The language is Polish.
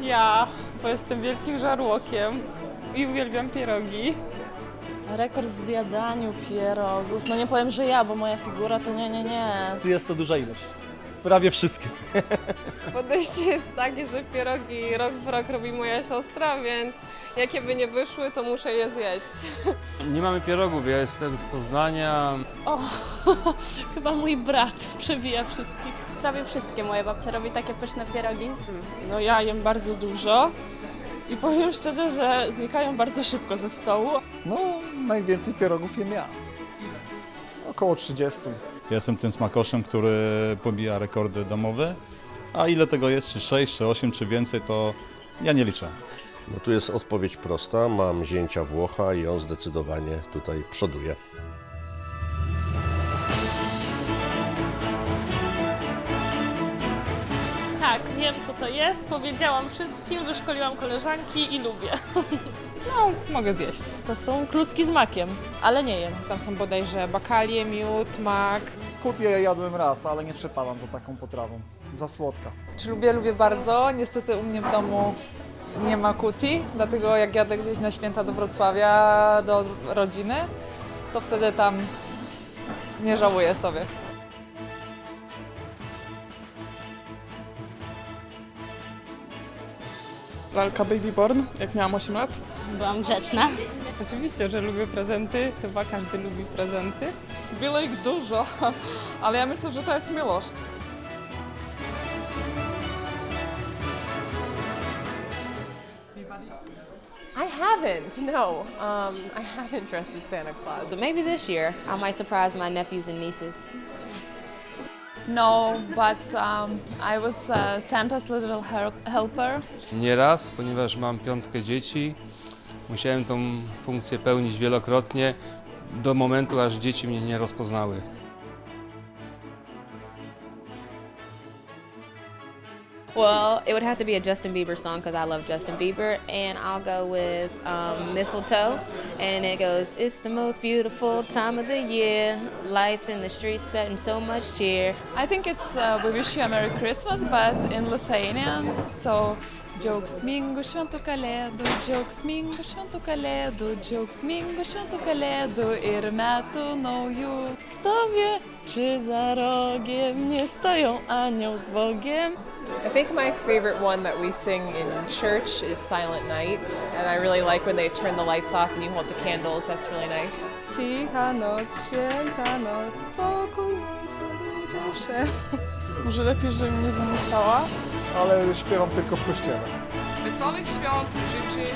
Ja, bo jestem wielkim żarłokiem i uwielbiam pierogi. Rekord w zjadaniu pierogów. No nie powiem, że ja, bo moja figura to nie, nie, nie. Jest to duża ilość. Prawie wszystkie. Podejście jest takie, że pierogi rok w rok robi moja siostra, więc jakie by nie wyszły, to muszę je zjeść. Nie mamy pierogów, ja jestem z Poznania. O, chyba mój brat przebija wszystkich. Prawie wszystkie moje babcia robi takie pyszne pierogi. No ja jem bardzo dużo i powiem szczerze, że znikają bardzo szybko ze stołu. No, najwięcej pierogów jem ja. Około 30. Ja jestem tym smakoszem, który pobija rekordy domowe. A ile tego jest, czy 6, czy 8, czy więcej, to ja nie liczę. No tu jest odpowiedź prosta. Mam zięcia Włocha i on zdecydowanie tutaj przoduje. Tak, wiem co to jest, powiedziałam wszystkim, wyszkoliłam koleżanki i lubię. No, mogę zjeść. To są kluski z makiem, ale nie jem. Tam są bodajże bakalie, miód, mak. Kutię jadłem raz, ale nie przepadam za taką potrawą. Za słodka. Czy lubię, lubię bardzo. Niestety u mnie w domu nie ma kuti, dlatego jak jadę gdzieś na święta do Wrocławia, do rodziny, to wtedy tam nie żałuję sobie. Lalka Babyborn, jak miałam 8 lat. Byłam grzeczna. Oczywiście, że lubię prezenty, chyba każdy lubi prezenty. Było ich dużo, ale ja myślę, że to jest miłość. I haven't, no. Um, I haven't dressed as Santa Claus. But maybe this year I might surprise my nephews and nieces. No, but um, I was uh, Santa's little helper. Nieraz, ponieważ mam piątkę dzieci, musiałem tą funkcję pełnić wielokrotnie do momentu, aż dzieci mnie nie rozpoznały. Well, it would have to be a Justin Bieber song because I love Justin Bieber, and I'll go with um, Mistletoe, and it goes, "It's the most beautiful time of the year, lights in the streets, spreading so much cheer." I think it's uh, We Wish You a Merry Christmas, but in Lithuanian, so Džiaugsmingų šventų kalėdų, džiaugsmingų šventų kalėdų, džiaugsmingų šventų kalėdų ir metų naujų. Kto wie, czy za rogiem nie stoją anioł z Bogiem? I think my favorite one that we sing in church is Silent Night, and I really like when they turn the lights off and you hold the candles. That's really nice. Cicha noc, święta noc, pokój się dusze. Może lepiej, żebym nie zanucała. Ale śpiewam tylko w kościele. Wesołych świąt życzy